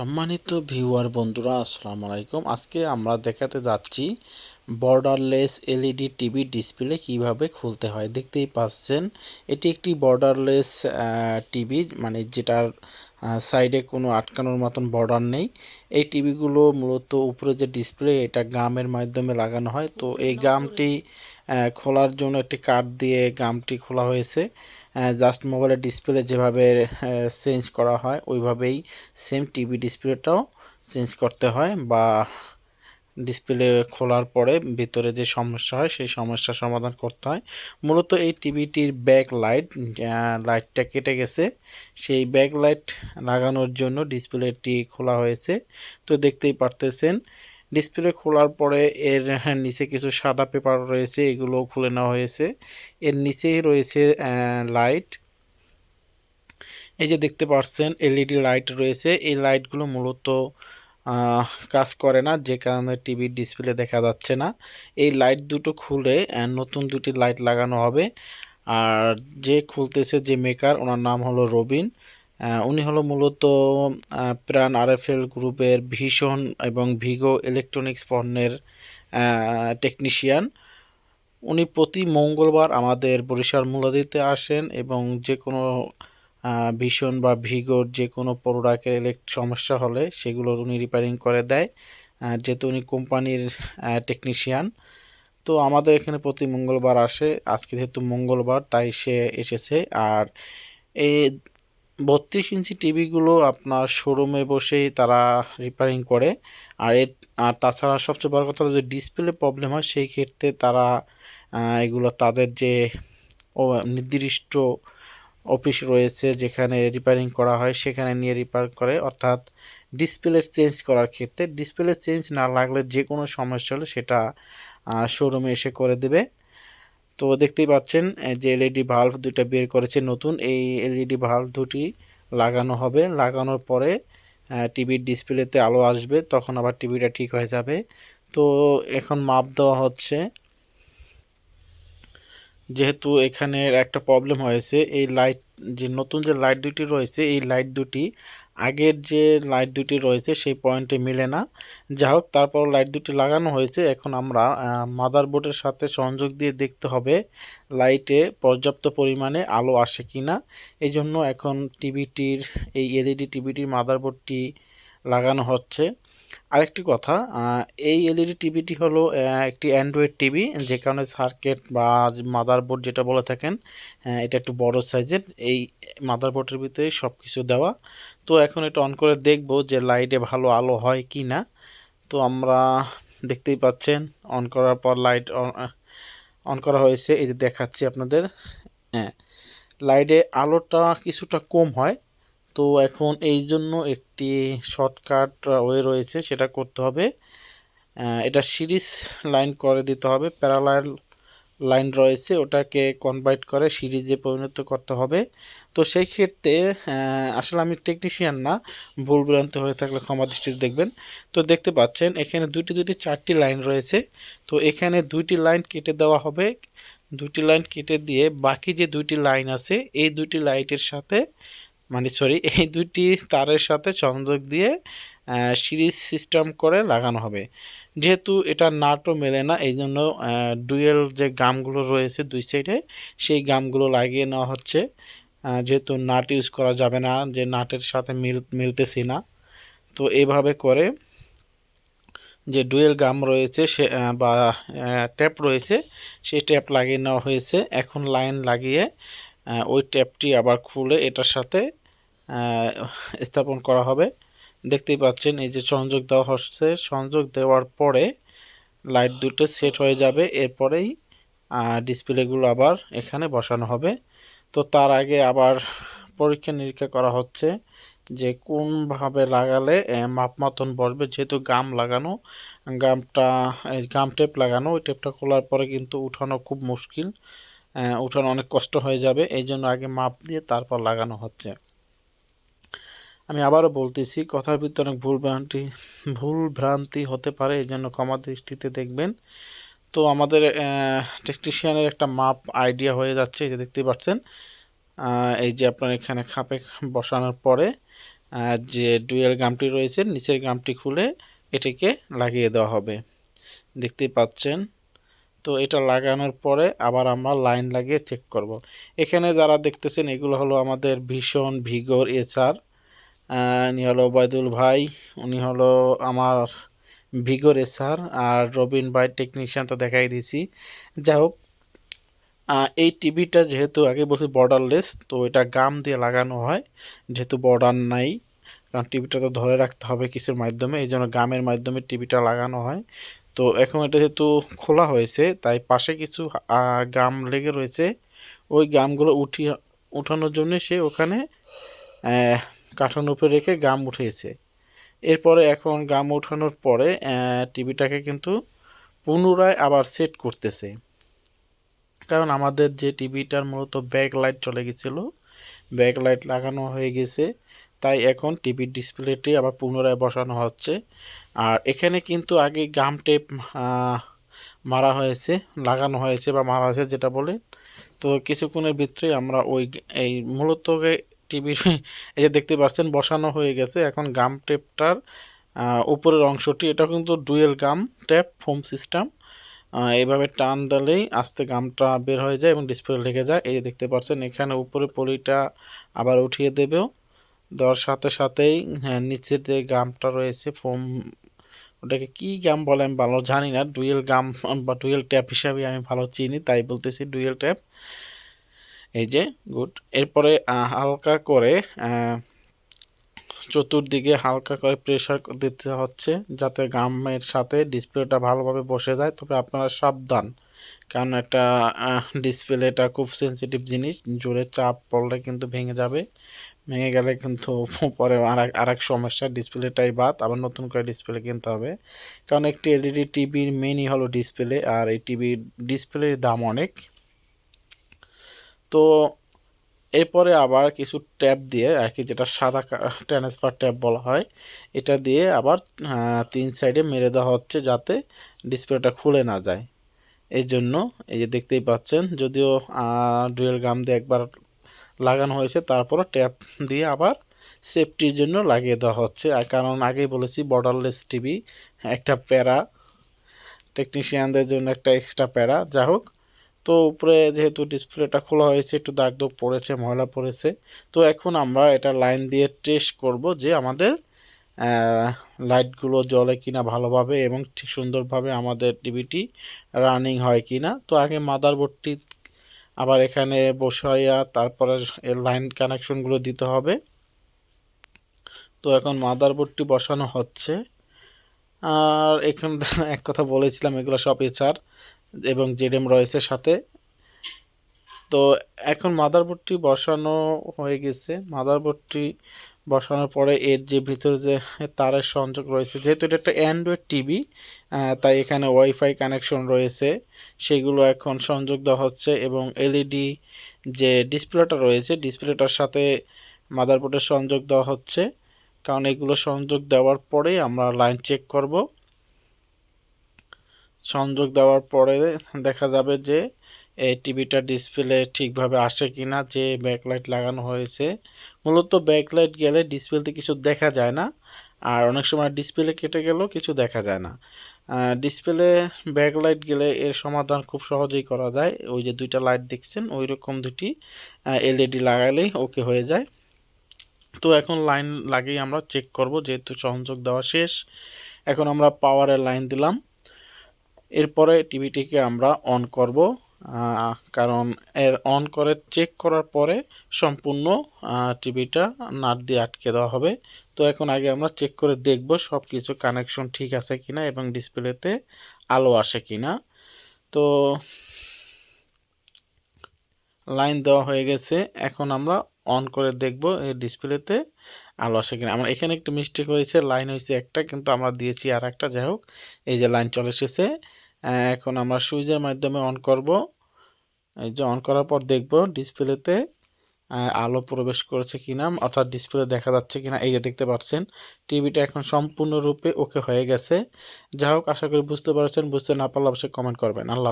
সম্মানিত ভিউয়ার বন্ধুরা, আসসালামু আলাইকুম। আজকে আমরা দেখাতে যাচ্ছি বর্ডারলেস এলইডি টিভি ডিসপ্লে কীভাবে খুলতে হয়। দেখতেই পাচ্ছেন, এটি একটি বর্ডারলেস টিভি মানে যেটার সাইডে কোনো আটকানোর মতন বর্ডার নেই। এই টিভিগুলো মূলত উপরে যে ডিসপ্লে এটা গামের মাধ্যমে লাগানো হয়। তো এই গামটি খোলার জন্য একটি কাঠ দিয়ে গামটি খোলা হয়েছে। জাস্ট মোবাইলের ডিসপ্লে যেভাবে চেঞ্জ করা হয়, ওইভাবেই সেম টিভি ডিসপ্লেটাও চেঞ্জ করতে হয় বা ডিসপ্লে খোলার পরে ভিতরে যে সমস্যা হয়, সেই সমস্যার সমাধান করতে হয়। মূলত এই টিভিটির ব্যাক লাইট লাইটটা কেটে গেছে। সেই ব্যাক লাইট লাগানোর জন্য ডিসপ্লেটি খোলা হয়েছে। তো দেখতেই পারতেছেন ডিসপ্লে খোলার পরে এর নিচে কিছু সাদা পেপার রয়েছে এগুলো খুলে নেওয়া হয়েছে। এর নিচেই রয়েছে লাইট এই যে দেখতে পাচ্ছেন এলইডি লাইট রয়েছে। এই লাইটগুলো মূলত কাজ করে না, যে কারণে টিভির ডিসপ্লে দেখা যাচ্ছে না। এই লাইট দুটো খুলে নতুন দুটি লাইট লাগানো হবে। আর যে খুলতেছে যে মেকার ওনার নাম হলো রবিন। উনি হলো মূলত প্রাণ আরএফএল গ্রুপের ভীষণ এবং ভিগো ইলেকট্রনিক্স পণ্যের টেকনিশিয়ান উনি প্রতি মঙ্গলবার আমাদের বরিশাল মূলাদিতে আসেন এবং যে কোনো ভীষণ বা ভিগোর যে কোনো প্রোডাক্টের ইলেক্ট সমস্যা হলে সেগুলো উনি রিপেয়ারিং করে দেয় যেহেতু উনি কোম্পানির টেকনিশিয়ান তো আমাদের এখানে প্রতি মঙ্গলবার আসে, আজকে যেহেতু মঙ্গলবার, তাই সে এসেছে। আর এই বত্রিশ ইঞ্চি টিভিগুলো আপনার শোরুমে বসেই তারা রিপেয়ারিং করে। আর এর, আর তাছাড়া সবচেয়ে বড় কথা হলো যে ডিসপ্লে প্রবলেম হয়, সেই ক্ষেত্রে তারা এগুলো তাদের যে নির্দিষ্ট অফিস রয়েছে যেখানে রিপেয়ারিং করা হয়, সেখানে নিয়ে রিপেয়ার করে। অর্থাৎ ডিসপ্লে চেঞ্জ করার ক্ষেত্রে ডিসপ্লে চেঞ্জ না লাগলে যে কোনো সমস্যা হলে সেটা শোরুমে এসে করে দেবে। তো দেখতেই পাচ্ছেন যে এলইডি ভাল্ব দুটা বের করেছে নতুন, এই এলইডি ভাল্ব দুটি লাগানো হবে। লাগানোর পরে টিভির ডিসপ্লেতে আলো আসবে, তখন আবার টিভিটা ঠিক হয়ে যাবে। তো এখন মাপ দেওয়া হচ্ছে যেহেতু এখানে একটা প্রবলেম হয়েছে, এই লাইট যে নতুন যে লাইট দুটি রয়েছে, এই লাইট দুটি আগের যে লাইট দুটি রয়েছে সেই পয়েন্টে মিলে না। যা হোক, তারপর লাইট দুটি লাগানো হয়েছে। এখন আমরা মাদারবোর্ডের সাথে সংযোগ দিয়ে দেখতে হবে লাইটে পর্যাপ্ত পরিমাণে আলো আসে কি না এই জন্য এখন টিভিটির এই এলইডি টিভিটির মাদারবোর্ডটি লাগানো হচ্ছে। আরেকটি কথা এই এলইডি টিভিটি হলো একটি অ্যান্ড্রয়েড টিভি যে কারণে সার্কিট বা মাদারবোর্ড যেটা বলে থাকেন এটা একটু বড় সাইজের এই মাদারবোর্ডের ভিতরে সব কিছু দেওয়া। তো এখন এটা অন করে দেখব যে লাইটে ভালো আলো হয় কি না তো আমরা দেখতেই পাচ্ছেন অন করার পর লাইট অন করা হয়েছে, এই যে দেখাচ্ছি আপনাদের। হ্যাঁ লাইটে আলোটা কিছুটা কম হয়। তো এখন এই জন্য একটি শর্টকাট ওয়ে রয়েছে, সেটা করতে হবে। এটা সিরিজ লাইন করে দিতে হবে প্যারালাল লাইন রয়েছে, ওটাকে কনভার্ট করে সিরিজে পরিণত করতে হবে। তো সেই ক্ষেত্রে আসলে আমি টেকনিশিয়ান না, ভুল ভ্রান্ত হয়ে থাকলে ক্ষমা দৃষ্টিতে দেখবেন। তো দেখতে পাচ্ছেন, এখানে দুটি দুটি চারটি লাইন রয়েছে। তো এখানে দুইটি লাইন কেটে দেওয়া হবে। দুটি লাইন কেটে দিয়ে বাকি যে দুইটি লাইন আছে, এই দুটি লাইটের সাথে মানে সরি এই দুইটি তারের সাথে সংযোগ দিয়ে সিরিজ সিস্টেম করে লাগানো হবে। যেহেতু এটা নাটও মেলে না এই জন্য ডুয়েল যে গামগুলো রয়েছে দুই সাইডে সেই গামগুলো লাগিয়ে নেওয়া হচ্ছে। যেহেতু নাট ইউজ করা যাবে না, যে নাটের সাথে মিল, মিলতেছি না। তো এইভাবে করে যে ডুয়েল গাম রয়েছে, সে বা ট্যাপ রয়েছে, সেই ট্যাপ লাগিয়ে নেওয়া হয়েছে। এখন লাইন লাগিয়ে ওই ট্যাপটি আবার খুলে এটার সাথে স্থাপন করা হবে। দেখতেই পাচ্ছেন, এই যে সংযোগ দেওয়া হচ্ছে। সংযোগ দেওয়ার পরে লাইট দুটো সেট হয়ে যাবে। এরপরেই ডিসপ্লেগুলো আবার এখানে বসানো হবে। তো তার আগে আবার পরীক্ষা নিরীক্ষা করা হচ্ছে যে কোনভাবে লাগালে মাপ মতন বসবে। যেহেতু গাম লাগানো, গামটা গাম টেপ লাগানো, ওই টেপটা খোলার পরে কিন্তু উঠানো খুব মুশকিল। উঠানো অনেক কষ্ট হয়ে যাবে। এই জন্য আগে মাপ দিয়ে তারপর লাগানো হচ্ছে। আমি আবারও বলতেছি, কথার ভিতরে অনেক ভুল ভ্রান্তি ভুল ভ্রান্তি হতে পারে এই জন্য কমা দৃষ্টিতে দেখবেন। তো আমাদের টেকনিশিয়ানের একটা মাপ আইডিয়া হয়ে যাচ্ছে, এই যে দেখতেই পাচ্ছেন। এই যে আপনার এখানে খাপে বসানোর পরে যে ডুয়েল গামটি রয়েছে, নিচের গামটি খুলে এটিকে লাগিয়ে দেওয়া হবে। দেখতেই পাচ্ছেন। তো এটা লাগানোর পরে আবার আমরা লাইন লাগিয়ে চেক করব। এখানে যারা দেখতেছেন, এগুলো হলো আমাদের ভীষণ ভিগর এচার উনি হলো ওবায়দুল ভাই, উনি হলো আমার ভিগর এসার আর রবিন ভাই টেকনিশিয়ান তো দেখাই দিয়েছি। যাই হোক এই টিভিটা যেহেতু আগে বলছি বর্ডারলেস তো এটা গাম দিয়ে লাগানো হয়, যেহেতু বর্ডার নাই, কারণ টিভিটা তো ধরে রাখতে হবে কিছুর মাধ্যমে, এই জন্য গামের মাধ্যমে টিভিটা লাগানো হয়। তো এখন এটা যেহেতু খোলা হয়েছে, তাই পাশে কিছু গাম লেগে রয়েছে, ওই গামগুলো উঠিয়ে, উঠানোর জন্য সে ওখানে আহ, কাঠানোর উপরে রেখে গাম উঠিয়েছে এরপরে এখন গাম উঠানোর পরে টিভিটাকে কিন্তু পুনরায় আবার সেট করতেছে। কারণ আমাদের যে টিভিটার মূলত ব্যাক লাইট চলে গেছিল ব্যাক লাইট লাগানো হয়ে গেছে তাই এখন টিভির ডিসপ্লেটি আবার পুনরায় বসানো হচ্ছে। আর এখানে কিন্তু আগে গাম টেপ মারা হয়েছে লাগানো হয়েছে বা মারা হয়েছে যেটা বলে। তো কিছুক্ষণের ভিতরে আমরা ওই এই মূলত টিভির এই যে দেখতে পাচ্ছেন বসানো হয়ে গেছে। এখন গাম টেপটার উপরের অংশটি এটা কিন্তু dual gum tape foam system এইভাবে টান দিলেই আস্তে গামটা বের হয়ে যায় এবং ডিসপ্লে লেগে যায়। এই যে দেখতে পাচ্ছেন এখানে উপরে পলিটা আবার উঠিয়ে দেবেও। দেওয়ার সাথে সাথেই হ্যাঁ, নিচে যে গামটা রয়েছে ফোম ওটাকে কি গাম বলে আমি ভালো জানি না। ডুয়েল গাম বা ডুয়েল ট্যাপ হিসাবে আমি ভালো চিনি তাই বলতেছি ডুয়েল ট্যাপ এই যে, গুড। এরপরে হালকা করে চতুর্দিকে হালকা করে প্রেসার দিতে হচ্ছে যাতে গামের সাথে ডিসপ্লেটা ভালোভাবে বসে যায়। তবে আপনারা সাবধান, কারণ একটা ডিসপ্লেটা খুব সেন্সিটিভ জিনিস। জোরে চাপ পড়লে কিন্তু ভেঙে যাবে। ভেঙে গেলে কিন্তু পরে আর এক সমস্যা ডিসপ্লেটাই বাদ। আবার নতুন করে ডিসপ্লে কিনতে হবে। কারণ একটি এলইডি টিভির মেনই হলো ডিসপ্লে আর এই টিভির ডিসপ্লের দাম অনেক। তো এরপরে আবার কিছু ট্যাপ দিয়ে আর কি যেটা সাদা ট্রান্সফার ট্যাপ বলা হয়, এটা দিয়ে আবার তিন সাইডে মেরে দেওয়া হচ্ছে যাতে ডিসপ্লেটা খুলে না যায়। এই জন্য এই যে দেখতেই পাচ্ছেন, যদিও ডুয়েল গাম দিয়ে একবার লাগানো হয়েছে তারপরে ট্যাপ দিয়ে আবার সেফটির জন্য লাগিয়ে দেওয়া হচ্ছে। আর কারণ আগেই বলেছি বর্ডারলেস টিভি একটা প্যারা টেকনিশিয়ানদের জন্য একটা এক্সট্রা প্যারা। যা হোক তো উপরে যেহেতু ডিসপ্লেটা খোলা হয়েছে, একটু দাগ দাগ পড়েছে, ময়লা পড়েছে, তো এখন আমরা এটা লাইন দিয়ে টেস্ট করব যে আমাদের লাইটগুলো জ্বলে কিনা ভালোভাবে এবং ঠিক সুন্দরভাবে আমাদের টিভিটি রানিং হয় কিনা। তো আগে মাদারবোর্ডটি আবার এখানে বসাইয়া তারপরে লাইন কানেকশনগুলো দিতে হবে। তো এখন মাদারবোর্ডটি বসানো হচ্ছে। আর এখানে এক কথা বলেছিলাম, এগুলো সব এচার এবং জেডএম রয়েছে সাথে। তো এখন মাদারবোর্ডটি বসানো হয়ে গেছে। মাদারবোর্ডটি বসানোর পরে এর যে ভিতরে যে তারের সংযোগ রয়েছে, যেহেতু এটা একটা অ্যান্ড্রয়েড টিভি তাই এখানে ওয়াইফাই কানেকশন রয়েছে। সেগুলো এখন সংযোগ দেওয়া হচ্ছে এবং এলইডি যে ডিসপ্লেটা রয়েছে, ডিসপ্লেটার সাথে মাদারবোর্ডের সংযোগ দেওয়া হচ্ছে। কারণ এগুলো সংযোগ দেওয়ার পরেই আমরা লাইন চেক করব। সংযোগ দেওয়ার পরে দেখা যাবে যে, এই টিভিটা ডিসপ্লে ঠিকভাবে আসে কি না যে ব্যাকলাইট লাগানো হয়েছে। মূলত ব্যাকলাইট গেলে ডিসপ্লেতে কিছু দেখা যায় না, আর অনেক সময় ডিসপ্লে কেটে গেলেও কিছু দেখা যায় না। ডিসপ্লে ব্যাকলাইট গেলে এর সমাধান খুব সহজেই করা যায়। ওই যে দুইটা লাইট দেখছেন ওই রকম দুটি এলইডি লাগালেই ওকে হয়ে যায়। তো এখন লাইন লাগিয়ে আমরা চেক করব যেহেতু সংযোগ দেওয়া শেষ। এখন আমরা পাওয়ারের লাইন দিলাম। এরপরে টিভিটিকে আমরা অন করব কারণ এর অন করে চেক করার পরে সম্পূর্ণ টিভিটা নাট দিয়ে আটকে দেওয়া হবে। তো এখন আগে আমরা চেক করে দেখব সব কিছু কানেকশন ঠিক আছে কিনা এবং ডিসপ্লেতে আলো আসে কিনা। তো লাইন দেওয়া হয়ে গেছে, এখন আমরা অন করে দেখব এই ডিসপ্লেতে আলো আসে কিনা। আমার এখানে একটু মিস্টেক হয়েছে লাইন হয়েছে একটা, কিন্তু আমরা দিয়েছি আর একটা যাই হোক, এই যে লাইন চলে এসেছে। এখন আমরা সুইচের মাধ্যমে অন করব। এই যে অন করার পর দেখব ডিসপ্লেতে আলো প্রবেশ করেছে কিনা, অর্থাৎ ডিসপ্লে দেখা যাচ্ছে কিনা, এই যে দেখতে পাচ্ছেন টিভিটা এখন সম্পূর্ণরূপে ওকে হয়ে গেছে। যা হোক, আশা করি বুঝতে পারছেন, বুঝতে না পারলে অবশ্যই কমেন্ট করবেন। আল্লাহ